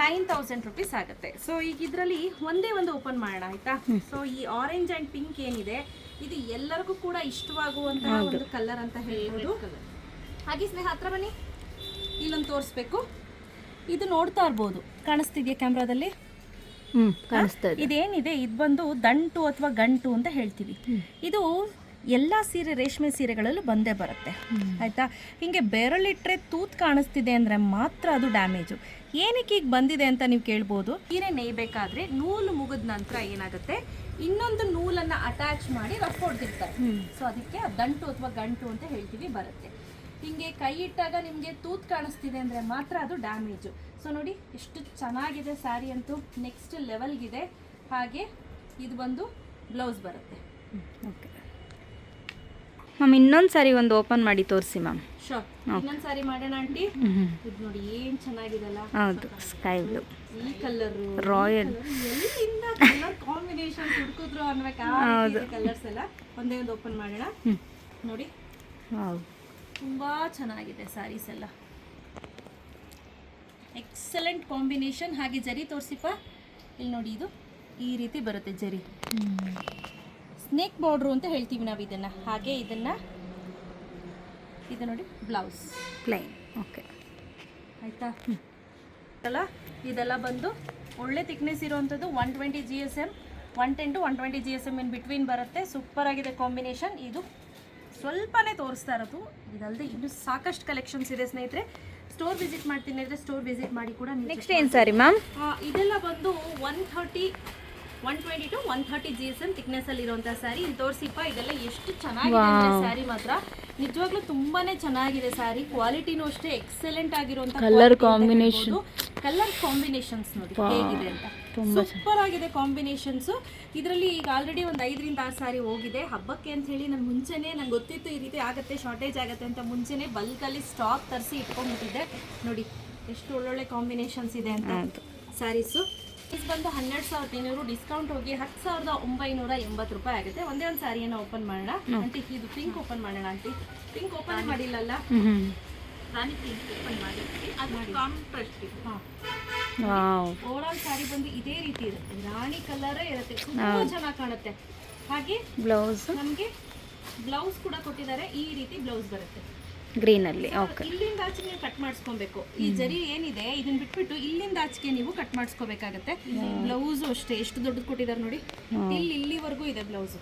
ನೈನ್ ತೌಸಂಡ್ ರುಪೀಸ್ ಆಗುತ್ತೆ. ಸೊ ಈಗ ಇದರಲ್ಲಿ ಒಂದೇ ಒಂದು ಓಪನ್ ಮಾಡೋಣ ಆಯ್ತಾ? ಸೊ ಈ ಆರೆಂಜ್ ಆ್ಯಂಡ್ ಪಿಂಕ್ ಏನಿದೆ ಇದು ಎಲ್ಲರಿಗೂ ಕೂಡ ಇಷ್ಟವಾಗುವಂತಹ ಒಂದು ಕಲರ್ ಅಂತ ಹೇಳ್ಬೋದು. ಹಾಗೆ ಸ್ನೇಹ ಹತ್ರ ಬನ್ನಿ. ಇಲ್ಲೊಂದು ತೋರಿಸ್ಬೇಕು. ಇದು ನೋಡ್ತಾ ಇರ್ಬೋದು. ಕಾಣಿಸ್ತಿದೆಯಾ ಕ್ಯಾಮ್ರಾದಲ್ಲಿ? ಕಾಣಿಸ್ತಾ ಇದೆ. ಇದೇನಿದೆ? ಇದು ಬಂದು ದಂಟು ಅಥವಾ ಗಂಟು ಅಂತ ಹೇಳ್ತೀವಿ. ಇದು ಎಲ್ಲ ಸೀರೆ ರೇಷ್ಮೆ ಸೀರೆಗಳಲ್ಲೂ ಬಂದೇ ಬರುತ್ತೆ. ಆಯ್ತಾ? ಹೀಗೆ ಬೆರಳಿಟ್ಟರೆ ತೂತ್ ಕಾಣಿಸ್ತಿದೆ ಅಂದರೆ ಮಾತ್ರ ಅದು ಡ್ಯಾಮೇಜು. ಏನಕ್ಕೆ ಈಗ ಬಂದಿದೆ ಅಂತ ನೀವು ಕೇಳ್ಬೋದು? ಸೀರೆ ನೇಯ್ಬೇಕಾದ್ರೆ ನೂಲು ಮುಗಿದ ನಂತರ ಏನಾಗುತ್ತೆ? ಇನ್ನೊಂದು ನೂಲನ್ನು ಅಟ್ಯಾಚ್ ಮಾಡಿ ರಫ್ ಹೊಡೆದಿರ್ತಾರೆ. ಸೊ ಅದಕ್ಕೆ ದಂಟು ಅಥವಾ ಗಂಟು ಅಂತ ಹೇಳ್ತೀವಿ ಬರುತ್ತೆ. ಹಿಂಗೆ ಕೈ ಇಟ್ಟಾಗ ನಿಮಗೆ ತೂತ್ ಕಾಣಿಸ್ತಿದೆ ಅಂದರೆ ಮಾತ್ರ ಅದು ಡ್ಯಾಮೇಜು. ಸೊ ನೋಡಿ ಎಷ್ಟು ಚೆನ್ನಾಗಿದೆ ಸ್ಯಾರಿ ಅಂತೂ ನೆಕ್ಸ್ಟ್ ಲೆವೆಲ್ಗಿದೆ ಹಾಗೆ ಇದು ಬಂದು ಬ್ಲೌಸ್ ಬರುತ್ತೆ. ಓಕೆ. ಮ್ಯಾಮ್ ಇನ್ನೊಂದು ಸಾರಿ ಒಂದು ಓಪನ್ ಮಾಡಿ ತೋರಿಸಿ ಮ್ಯಾಮ್. ಶೋರ್ ಇನ್ನೊಂದು ಸಾರಿ ಮಾಡೋಣ ಆಂಟಿ. ಇದು ನೋಡಿ ಏನು ಚೆನ್ನಾಗಿದೆಲ್ಲ. ಹೌದು ಸ್ಕೈ ಬ್ಲೂ ಈ ಕಲರ್ ರಾಯಲ್ ಎಲ್ಲಿಂದ ಕಲರ್ ಕಾಂಬಿನೇಷನ್ ಹುಡುಕಿದ್ರು ಅನ್ಬೇಕು? ಕಲರ್ಸ್ ಎಲ್ಲ. ಒಂದೇ ಒಂದು ಓಪನ್ ಮಾಡೋಣ. ನೋಡಿ. ವಾವ್ ತುಂಬಾ ಚೆನ್ನಾಗಿದೆ ಸ್ಯಾರೀಸ್ ಎಲ್ಲ. ಎಕ್ಸಲೆಂಟ್ ಕಾಂಬಿನೇಷನ್ ಹಾಗೆ ಜರಿ ತೋರಿಸಿಪ್ಪ. ಇಲ್ಲಿ ನೋಡಿ ಇದು. ಈ ರೀತಿ ಬರುತ್ತೆ ಜರಿ. ಸ್ನೇಕ್ ಬಾರ್ಡ್ರು ಅಂತ ಹೇಳ್ತೀವಿ ನಾವು ಇದನ್ನು. ಹಾಗೆ ಇದನ್ನು ಇದು ನೋಡಿ ಬ್ಲೌಸ್ ಪ್ಲೈನ್ ಓಕೆ ಆಯಿತಾ? ಅಲ್ಲ ಇದೆಲ್ಲ ಬಂದು ಒಳ್ಳೆ ತಿಕ್ನೆಸ್ ಇರುವಂಥದ್ದು one twenty G S M one ten to one twenty G S M in between ಬರುತ್ತೆ. ಸೂಪರ್ ಆಗಿದೆ ಕಾಂಬಿನೇಷನ್ ಇದು ಸ್ವಲ್ಪನೇ ತೋರಿಸ್ತಾ ಇರೋದು. ಇದಲ್ಲದೆ ಇನ್ನೂ ಸಾಕಷ್ಟು ಕಲೆಕ್ಷನ್ಸ್ ಇದೆ ಸ್ನೇಹಿತರೆ. ಸ್ಟೋರ್ ವಿಸಿಟ್ ಮಾಡ್ತೀನಿ ಅಂದ್ರೆ ಸ್ಟೋರ್ ವಿಸಿಟ್ ಮಾಡಿ ಕೂಡ ನೆಕ್ಸ್ಟ್ ಏನು ಸಾರಿ ಮ್ಯಾಮ್ ಇದೆಲ್ಲ ಬಂದು one thirty one twenty to one thirty G S M thickness ಅಲ್ಲಿ ಇರುವಂತಹ ಸ್ಯಾರಿ ಇಲ್ಲಿ ತೋರಿಸಿಪ್ಪ ಇದೆಲ್ಲ ಎಷ್ಟು ಚೆನ್ನಾಗಿದೆ ಸ್ಯಾರಿ ಮಾತ್ರ. ನಿಜವಾಗ್ಲೂ ತುಂಬಾನೇ ಚೆನ್ನಾಗಿದೆ ಸ್ಯಾರಿ ಕ್ವಾಲಿಟಿನೂ ಅಷ್ಟೇ ಎಕ್ಸಲೆಂಟ್ ಆಗಿರುವಂತಹ ಕಲರ್ combination. ಕಲರ್ ಕಾಂಬಿನೇಷನ್ಸ್ ನೋಡಿ ಹೇಗಿದೆ ಅಂತ. ಸೂಪರ್ ಆಗಿದೆ ಕಾಂಬಿನೇಷನ್ಸ್ ಇದರಲ್ಲಿ ಈಗ ಆಲ್ರೆಡಿ ಒಂದು ಐದರಿಂದ ಆರು ಸಾರಿ ಹೋಗಿದೆ. ಹಬ್ಬಕ್ಕೆ ಅಂತ ಹೇಳಿ ನಾನು ಮುಂಚೆನೇ ನಂಗೆ ಗೊತ್ತಿತ್ತು ಈ ರೀತಿ ಆಗುತ್ತೆ ಶಾರ್ಟೇಜ್ ಆಗುತ್ತೆ ಅಂತ ಮುಂಚೆನೆ ಬಲ್ಕಲ್ಲಿ ಸ್ಟಾಕ್ ತರಿಸಿ ಇಟ್ಕೊಂಡ್ಬಿಟ್ಟಿದ್ದೆ. ನೋಡಿ ಎಷ್ಟು ಒಳ್ಳೊಳ್ಳೆ ಕಾಂಬಿನೇಷನ್ಸ್ ಇದೆ ಅಂತ. ಸ್ಯಾರೀಸು ಇದು ಬಂದು ಹನ್ನೆರಡು ಸಾವಿರದ ಐನೂರು ಡಿಸ್ಕೌಂಟ್ ಹೋಗಿ ಹತ್ತು ಸಾವಿರದ ಒಂಬೈನೂರ ಎಂಬತ್ತು ರೂಪಾಯಿ ಆಗುತ್ತೆ. ಒಂದೇ ಒಂದು ಸ್ಯಾರಿಯನ್ನು ಓಪನ್ ಮಾಡೋಣ. ಆಂಟಿ ಇದು ಪಿಂಕ್ ಓಪನ್ ಮಾಡೋಣ ಆಂಟಿ ಪಿಂಕ್ ಓಪನ್ ಮಾಡಿಲ್ಲಲ್ಲ? ಹ್ಞೂ ಹ್ಞೂ ರಾಣಿ ಪಿಂಕ್ ಓಪನ್ ಅದು ಕಾಂಟ್ರಾಸ್ಟ್ ಹಾಂ ವಾವ್ ಓವರ್ ಆಲ್ ಸ್ಯಾರಿ ಬಂದು ಇದೇ ರೀತಿ ಇರುತ್ತೆ. ರಾಣಿ ಕಲರೇ ಇರುತ್ತೆ. ತುಂಬಾ ಚೆನ್ನಾಗಿ ಕಾಣುತ್ತೆ. ಹಾಗೆ ಬ್ಲೌಸ್ ನಮಗೆ ಬ್ಲೌಸ್ ಕೂಡ ಕೊಟ್ಟಿದ್ದಾರೆ. ಈ ರೀತಿ ಬ್ಲೌಸ್ ಬರುತ್ತೆ. ಗ್ರೀನಲ್ಲಿ ಓಕೆ ಇಲ್ಲಿಂದ ಆಚೆಗೆ ನೀವು ಕಟ್ ಮಾಡಿಸ್ಕೊಬೇಕು. ಈ ಜರಿ ಏನಿದೆ ಇದನ್ನ ಬಿಟ್ಬಿಟ್ಟು ಇಲ್ಲಿಂದ ಆಚೆಗೆ ನೀವು ಕಟ್ ಮಾಡಿಸ್ಕೋಬೇಕಾಗತ್ತೆ. ಬ್ಲೌಸ್ ಅಷ್ಟೇ. ಎಷ್ಟು ದೊಡ್ಡದು ಕೊಟ್ಟಿದ್ದಾರೆ ನೋಡಿ. ಇಲ್ಲಿ ಇಲ್ಲಿವರೆಗೂ ಇದೆ ಬ್ಲೌಸ್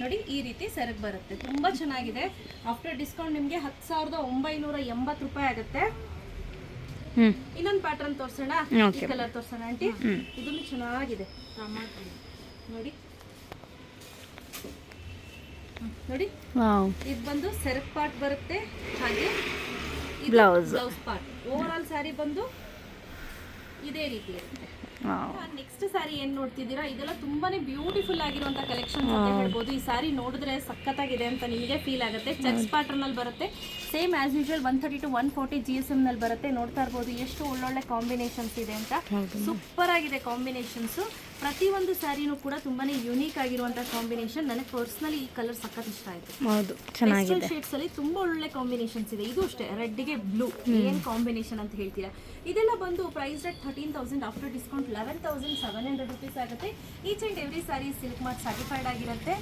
ನೋಡಿ ಈ ರೀತಿ ಸೆರಗ್ ಬರುತ್ತೆ. ತುಂಬಾ ಚೆನ್ನಾಗಿದೆ. ಆಫ್ಟರ್ ಡಿಸ್ಕೌಂಟ್ ನಿಮಗೆ ಹತ್ತು ಸಾವಿರದ ಒಂಬೈನೂರ ಎಂಬತ್ತು ರೂಪಾಯಿ ಆಗುತ್ತೆ. ಇನ್ನೊಂದ್ ಪ್ಯಾಟರ್ನ್ ತೋರ್ಸೋಣ. ಕಲರ್ ತೋರ್ಸೋಣ ಆಂಟಿ. ಇದನ್ನು ಚೆನ್ನಾಗಿದೆ. ನೋಡಿ. ನೋಡಿ. ಇದು ಬಂದು ಸೆರಕ್ ಪಾರ್ಟ್ ಬರುತ್ತೆ. ಹಾಗೆ blouse blouse part over all saree ಬಂದು ಇದೇ ರೀತಿ ಇರುತ್ತೆ. ನೆಕ್ಸ್ಟ್ ಸ್ಯಾರಿ ಏನ್ ನೋಡ್ತಿದ್ದೀರಾ? ಇದೆಲ್ಲ ತುಂಬಾನೇ ಬ್ಯೂಟಿಫುಲ್ ಆಗಿರುವಂತ ಕಲೆಕ್ಷನ್ ಅಂತ ಹೇಳ್ಬೋದು. ಈ ಸ್ಯಾರಿ ನೋಡಿದ್ರೆ ಸಖತ್ತಾಗಿದೆ ಅಂತ ನಿಮಗೆ ಫೀಲ್ ಆಗುತ್ತೆ. ಚೆಕ್ಸ್ ಪ್ಯಾಟರ್ನ್ ಅಲ್ಲಿ ಬರುತ್ತೆ. Same as usual one thirty to one forty G S M ನಲ್ಲಿ ಬರುತ್ತೆ. ನೋಡ್ತಾ ಇರ್ಬೋದು ಎಷ್ಟು ಒಳ್ಳೊಳ್ಳೆ ಕಾಂಬಿನೇಷನ್ಸ್ ಇದೆ ಅಂತ. ಸೂಪರ್ ಆಗಿದೆ ಕಾಂಬಿನೇಷನ್ಸ್ ಪ್ರತಿಯೊಂದು ಸ್ಯಾರಿನೂ ಕೂಡ ತುಂಬಾನೇ ಯುನೀಕ್ ಆಗಿರುವಂತಹ ಕಾಂಬಿನೇಷನ್ ನನಗೆ ಪರ್ಸನಲಿ ಈ ಕಲರ್ ಸಖತ್ ಇಷ್ಟ ಆಯ್ತು. ಹೌದು ಚೆನ್ನಾಗಿದೆ. ಶೇಡ್ಸ್ ಅಲ್ಲಿ ತುಂಬಾ ಒಳ್ಳೆ ಕಾಂಬಿನೇಷನ್ಸ್ ಇದೆ. ಇದು ಅಷ್ಟೇ ರೆಡ್ಗೆ ಬ್ಲೂ ಏನ್ ಕಾಂಬಿನೇಷನ್ ಅಂತ ಹೇಳ್ತೀರಾ? ಇದೆಲ್ಲ ಬಂದು price rate thirteen thousand after discount eleven thousand seven hundred rupees ಆಗುತ್ತೆ. Each and every saree silk mart certified ಆಗಿರುತ್ತೆ.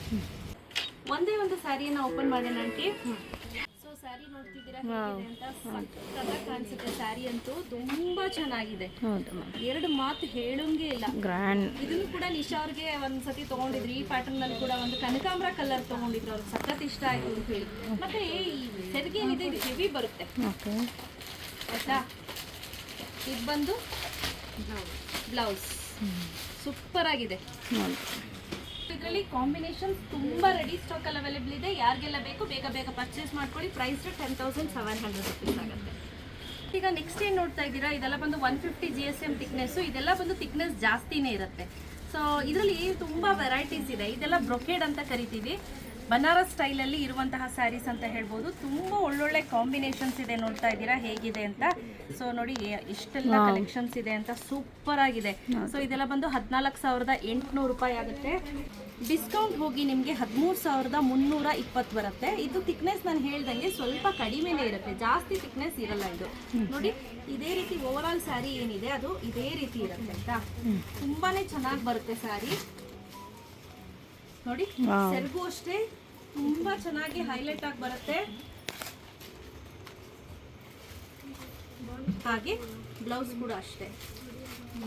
ಒಂದೇ ಒಂದು ಸ್ಯಾರಿಯನ್ನ ಓಪನ್ ಮಾಡೋಣ ಆಂಟಿ ಸ್ಯಾರಿ ನೋಡ್ತಿದ್ದೀರಾ ಹೇಗಿದೆ ಅಂತ ಸಖತ್ತಾಗಿ ಕಾಣಿಸುತ್ತೆ. ಸ್ಯಾರಿ ಅಂತೂ ತುಂಬಾ ಚೆನ್ನಾಗಿದೆ. ಎರಡು ಮಾತು ಹೇಳಂಗೆ ಇಲ್ಲ. ಗ್ರ್ಯಾಂಡ್. ಇದನ್ನು ಕೂಡ ನಿಶಾ ಅವ್ರಿಗೆ ಒಂದ್ಸತಿ ತಗೊಂಡಿದ್ರು. ಈ ಪ್ಯಾಟರ್ನ್ ಅಲ್ಲಿ ಕೂಡ ಒಂದು ಕನಕಾಂಬ್ರ ಕಲರ್ ತಗೊಂಡಿದ್ರು. ಅವ್ರಿಗೆ ಸಖತ್ ಇಷ್ಟ ಆಯ್ತು ಅಂತ ಹೇಳಿ. ಮತ್ತೆ ಈ ಸೆರಿಗೆ ಏನಿದೆ ಇದು ಹೆವಿ ಬರುತ್ತೆ. ಆಯ್ತಾ? ಇದು ಬಂದು ಬ್ಲೌಸ್. ಸೂಪರ್ ಆಗಿದೆ ಇದರಲ್ಲಿ ಕಾಂಬಿನೇಷನ್ ತುಂಬಾ ರೆಡಿ ಸ್ಟಾಕ್ ಅಲ್ಲಿ ಅವೈಲೇಬಲ್ ಇದೆ. ಯಾರಿಗೆಲ್ಲ ಬೇಕು, ಬೇಗ ಬೇಗ ಪರ್ಚೇಸ್ ಮಾಡ್ಕೊಳ್ಳಿ. Price ten thousand seven hundred rupees ಆಗುತ್ತೆ. ಈಗ ನೆಕ್ಸ್ಟ್ ಏನು ನೋಡ್ತಾ ಇದ್ದೀರಾ? ಇದೆಲ್ಲ ಬಂದು one fifty G S M thickness ಇದೆಲ್ಲ ಬಂದು ತಿಕ್ನೆಸ್ ಜಾಸ್ತಿನೇ ಇರುತ್ತೆ. ಸೊ ಇದರಲ್ಲಿ ತುಂಬ ವೆರೈಟೀಸ್ ಇದೆ. ಇದೆಲ್ಲ ಬ್ರೊಕೇಡ್ ಅಂತ ಕರಿತೀವಿ. ಬನಾರಸ್ ಸ್ಟೈಲಲ್ಲಿ ಇರುವಂತಹ ಸ್ಯಾರೀಸ್ ಅಂತ ಹೇಳ್ಬೋದು. ತುಂಬ ಒಳ್ಳೊಳ್ಳೆ ಕಾಂಬಿನೇಷನ್ಸ್ ಇದೆ ನೋಡ್ತಾ ಇದ್ದೀರಾ? ಹೇಗಿದೆ ಅಂತ. ಸೊ ನೋಡಿ ಇಷ್ಟೆಲ್ಲ ಕಲೆಕ್ಷನ್ಸ್ ಇದೆ ಅಂತ ಸೂಪರ್ ಆಗಿದೆ. ಸೊ ಇದೆಲ್ಲ ಬಂದು ಹದಿನಾಲ್ಕು ಸಾವಿರದ ಎಂಟುನೂರು ರೂಪಾಯಿ ಆಗುತ್ತೆ. ಡಿಸ್ಕೌಂಟ್ ಹೋಗಿ ನಿಮಗೆ ಹದಿಮೂರು ಸಾವಿರದ ಮುನ್ನೂರ ಇಪ್ಪತ್ತು ಬರುತ್ತೆ. ಇದು ತಿಕ್ನೆಸ್ ನಾನು ಹೇಳ್ದಂಗೆ ಸ್ವಲ್ಪ ಕಡಿಮೆನೇ ಇರುತ್ತೆ. ಜಾಸ್ತಿ ತಿಕ್ನೆಸ್ ಇರಲ್ಲ ಇದು. ನೋಡಿ ಇದೇ ರೀತಿ ಓವರ್ ಆಲ್ ಸ್ಯಾರಿ ಏನಿದೆ ಅದು ಇದೇ ರೀತಿ ಇರುತ್ತೆ ಆಯ್ತಾ? ತುಂಬಾನೇ ಚೆನ್ನಾಗಿ ಬರುತ್ತೆ ಸ್ಯಾರಿ ನೋಡಿ. ಸೆರಗು ಅಷ್ಟೇ ತುಂಬಾ ಚೆನ್ನಾಗಿ ಹೈಲೈಟ್ ಆಗಿ ಬರುತ್ತೆ. ಹಾಗೆ ಬ್ಲೌಸ್ ಕೂಡ ಅಷ್ಟೇ.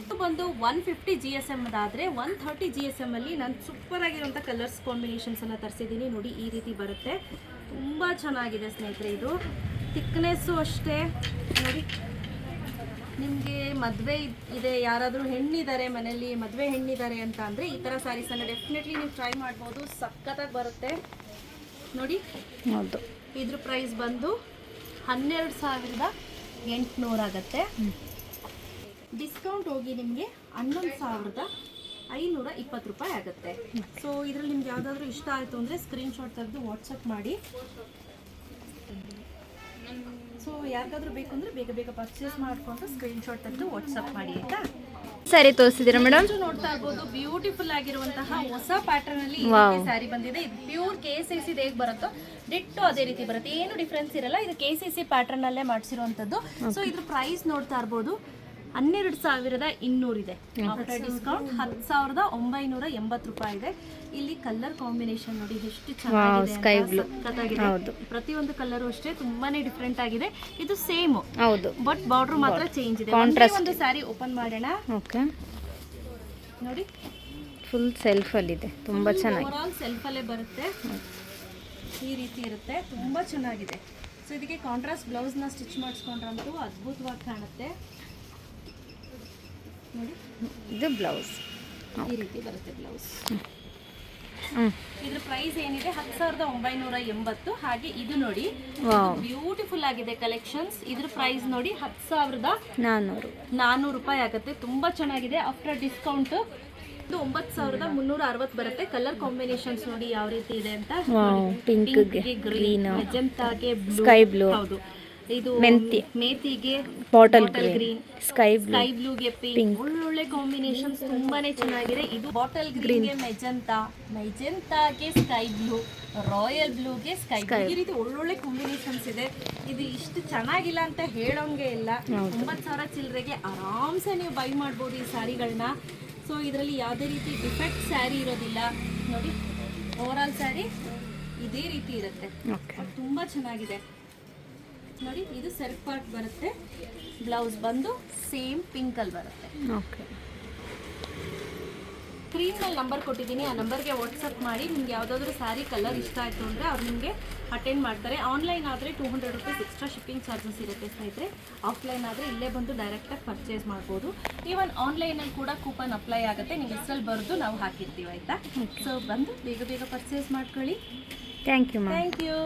ಇದು ಬಂದು one fifty G S M ಅದಾದರೆ one thirty G S M ಅಲ್ಲಿ ನಾನು ಸೂಪರ್ ಆಗಿರುವಂಥ ಕಲರ್ಸ್ ಕಾಂಬಿನೇಷನ್ಸ್ ಅನ್ನ ತರಿಸಿದ್ದೀನಿ ನೋಡಿ ಈ ರೀತಿ ಬರುತ್ತೆ. ತುಂಬ ಚೆನ್ನಾಗಿದೆ ಸ್ನೇಹಿತರೆ ಇದು. ಥಿಕ್ನೆಸ್ಸು ಅಷ್ಟೇ. ನೋಡಿ ನಿಮಗೆ ಮದುವೆ ಇದೆ ಯಾರಾದರೂ ಹೆಣ್ಣಿದ್ದಾರೆ ಮನೆಯಲ್ಲಿ ಮದುವೆ ಹೆಣ್ಣಿದ್ದಾರೆ ಅಂತ ಅಂದರೆ ಈ ಥರ ಸ್ಯಾರೀಸನ್ನು ಡೆಫಿನೆಟ್ಲಿ ನೀವು ಟ್ರೈ ಮಾಡ್ಬೋದು. ಸಖತ್ತಾಗಿ ಬರುತ್ತೆ. ನೋಡಿ ಇದ್ರ ಪ್ರೈಸ್ ಬಂದು ಹನ್ನೆರಡು ಸಾವಿರದ ಎಂಟುನೂರಾಗತ್ತೆ ಡಿಸ್ಕೌಂಟ್ ಹೋಗಿ ನಿಮಗೆ ಹನ್ನೊಂದು ಸಾವಿರದ ಐನೂರ ಇಪ್ಪತ್ತು ರೂಪಾಯಿ ಆಗುತ್ತೆ. ಸೊ ಇದರಲ್ಲಿ ನಿಮ್ಗೆ ಯಾವುದಾದ್ರೂ ಇಷ್ಟ ಆಯಿತು ಅಂದರೆ ಸ್ಕ್ರೀನ್ಶಾಟ್ ತೆಗೆದು ವಾಟ್ಸಪ್ ಮಾಡಿ. ಸೊ ಯಾರಿಗಾದ್ರೂ ಬೇಕು ಅಂದರೆ ಬೇಗ ಬೇಗ ಪರ್ಚೇಸ್ ಮಾಡಿಕೊಂಡು ಸ್ಕ್ರೀನ್ಶಾಟ್ ತೆಗೆದು ವಾಟ್ಸಪ್ ಮಾಡಿ ಆಯಿತಾ? ಸರಿ ತೋರಿಸಿದ್ದೀರಾ ಮೇಡಮ್? ನೋಡ್ತಾ ಇರ್ಬೋದು ಬ್ಯೂಟಿಫುಲ್ ಆಗಿರುವಂತಹ ಹೊಸ ಪ್ಯಾಟರ್ನ್ ಅಲ್ಲಿ. ಸ್ಯಾರಿ ಬಂದಿದೆ. ಇದು ಪ್ಯೂರ್ ಕೆ ಸಿ ಸಿ ಹೇಗೆ ಬರುತ್ತೋ ಡಿಟ್ಟು ಅದೇ ರೀತಿ ಬರುತ್ತೆ. ಏನು ಡಿಫ್ರೆನ್ಸ್ ಇರಲ್ಲ ಇದು ಕೆ ಸಿ ಸಿ ಪ್ಯಾಟರ್ನ್ ಅಲ್ಲೇ ಮಾಡಿಸಿರುವಂತದ್ದು ಸೊ ಇದ್ರ ಪ್ರೈಸ್ ನೋಡ್ತಾ ಇರ್ಬೋದು. ಹನ್ನೆರಡು ಸಾವಿರದ ಇನ್ನೂರಿದೆ. ಆಫ್ಟರ್ ಡಿಸ್ಕೌಂಟ್ ಹತ್ತು ಸಾವಿರದ ಒಂಬೈನೂರ ಎಂಬತ್ತು ರೂಪಾಯಿ ಇದೆ. ಇಲ್ಲಿ ಕಲರ್ ಕಾಂಬಿನೇಷನ್ ನೋಡಿ ಎಷ್ಟು ಚೆನ್ನಾಗಿದೆ ಸ್ಕೈ ಬ್ಲೂ blue. ಸಖತ್ತಾಗಿದೆ. ಹೌದು. ಪ್ರತಿಯೊಂದು ಕಲರು ಅಷ್ಟೇ ತುಂಬಾನೇ ಡಿಫ್ರೆಂಟ್ ಆಗಿದೆ. ಇದು ಸೇಮ್ ಹೌದು. ಬಟ್ ಬಾರ್ಡರ್ ಮಾತ್ರ ಚೇಂಜ್ ಇದೆ. ಒಂದು ಸ್ಯಾರಿ ಓಪನ್ ಮಾಡೋಣ. ಓಕೆ ನೋಡಿ. ಫುಲ್ ಇದೆ. ತುಂಬಾ ಚೆನ್ನಾಗಿ. ಸೆಲ್ಫ್ ಅಲ್ಲೇ ಬರುತ್ತೆ. ಈ ರೀತಿ ಇರುತ್ತೆ. ತುಂಬಾ ಚೆನ್ನಾಗಿದೆ. ಸೊ ಇದಕ್ಕೆ ಕಾಂಟ್ರಾಸ್ಟ್ ಬ್ಲೌಸ್ನ ಸ್ಟಿಚ್ ಮಾಡಿಸ್ಕೊಂಡ್ರಂತೂ ಅದ್ಭುತವಾಗಿ ಕಾಣುತ್ತೆ. ಇದು ಬ್ಲೌಸ್. ಈ ರೀತಿ ಬರುತ್ತೆ ಬ್ಲೌಸ್. ಇದ್ರ ಪ್ರೈಸ್ ಏನಿದೆ? ಹತ್ತು ಸಾವಿರದ ಒಂಬೈನೂರ ಎಂಬತ್ತು. ಹಾಗೆ ಇದು ನೋಡಿ. ಬ್ಯೂಟಿಫುಲ್ ಆಗಿದೆ ಕಲೆಕ್ಷನ್ಸ್ ಇದ್ರ ಪ್ರೈಸ್ ನೋಡಿ ಹತ್ತು ಸಾವಿರದ ನಾನ್ನೂರು ನಾನ್ನೂರು ರೂಪಾಯಿ ಆಗುತ್ತೆ. ತುಂಬಾ ಚೆನ್ನಾಗಿದೆ. ಆಫ್ಟರ್ ಡಿಸ್ಕೌಂಟ್ ಇದು ಒಂಬತ್ತು ಸಾವಿರದ ಮುನ್ನೂರ ಅರವತ್ತು ಬರುತ್ತೆ. ಕಲರ್ ಕಾಂಬಿನೇಷನ್ಸ್ ನೋಡಿ ಯಾವ ರೀತಿ ಇದೆ ಅಂತ. ಪಿಂಕ್ ಗ್ರೀನ್ ಜಂತಾಗೆ ಮೆಜೆಂಟಾಗೆ ಸ್ಕೈ blue. ಹೌದು. ಇದು ಮೆಂತಿ ಮೇತಿಗೆ bottle green green sky blue sky ಬ್ಲೂಗೆ pink ಒಳ್ಳೊಳ್ಳೆ ಕಾಂಬಿನೇಷನ್ಸ್ ತುಂಬಾನೇ ಚೆನ್ನಾಗಿದೆ. ಇದು ಬಾಟಲ್ ಗ್ರೀನ್ಗೆ ಮೆಜೆಂತಾ ಮೆಜೆಂತಾಗೆ ಸ್ಕೈ ಬ್ಲೂ ರಾಯಲ್ ಬ್ಲೂಗೆ ಸ್ಕೈ ಬ್ಲೂ. ಈ ರೀತಿ ಒಳ್ಳೊಳ್ಳೆ ಕಾಂಬಿನೇಷನ್ಸ್ ಇದೆ. ಇದು ಇಷ್ಟು ಚೆನ್ನಾಗಿಲ್ಲ ಅಂತ ಹೇಳೋಂಗೆ ಇಲ್ಲ. ಒಂಬತ್ತು ಸಾವಿರ ಚಿಲ್ಲರೆಗೆ ಆರಾಮ್ಸೆ ನೀವು ಬೈ ಮಾಡ್ಬೋದು ಈ ಸ್ಯಾರಿಗಳನ್ನ ಸೊ ಇದರಲ್ಲಿ ಯಾವುದೇ ರೀತಿ ಡಿಫೆಕ್ಟ್ ಸ್ಯಾರಿ ಇರೋದಿಲ್ಲ. ನೋಡಿ ಓವರ್ ಆಲ್ ಸ್ಯಾರಿ ಇದೇ ರೀತಿ ಇರುತ್ತೆ. ತುಂಬ ಚೆನ್ನಾಗಿದೆ. ನೋಡಿ ಇದು ಸೆಲ್ಫ್ ಪಾರ್ಟ್ ಬರುತ್ತೆ. ಬ್ಲೌಸ್ ಬಂದು ಸೇಮ್ ಪಿಂಕ್ ಅಲ್ಲಿ ಬರುತ್ತೆ. ಓಕೆ ಸ್ಕ್ರೀನಲ್ಲಿ ನಂಬರ್ ಕೊಟ್ಟಿದ್ದೀನಿ. ಆ ನಂಬರ್ಗೆ ವಾಟ್ಸಪ್ ಮಾಡಿ. ನಿಮ್ಗೆ ಯಾವುದಾದ್ರೂ ಸ್ಯಾರಿ ಕಲರ್ ಇಷ್ಟ ಆಯಿತು ಅಂದರೆ ಅವ್ರು ನಿಮಗೆ ಅಟೆಂಡ್ ಮಾಡ್ತಾರೆ. ಆನ್ಲೈನ್ ಆದರೆ two hundred rupees extra shipping charges ಇರುತ್ತೆ ಸ್ನೇಹಿತರೆ. ಆಫ್ಲೈನ್ ಆದರೆ ಇಲ್ಲೇ ಬಂದು ಡೈರೆಕ್ಟಾಗಿ ಪರ್ಚೇಸ್ ಮಾಡ್ಬೋದು. ಈವನ್ ಆನ್ಲೈನಲ್ಲಿ ಕೂಡ ಕೂಪನ್ ಅಪ್ಲೈ ಆಗುತ್ತೆ. ನೀವು ಹೆಸರಲ್ಲಿ ಬರೆದು ನಾವು ಹಾಕಿರ್ತೀವಿ ಆಯಿತಾ? ಸೊ ಬಂದು ಬೇಗ ಬೇಗ ಪರ್ಚೇಸ್ ಮಾಡ್ಕೊಳ್ಳಿ. Thank you thank you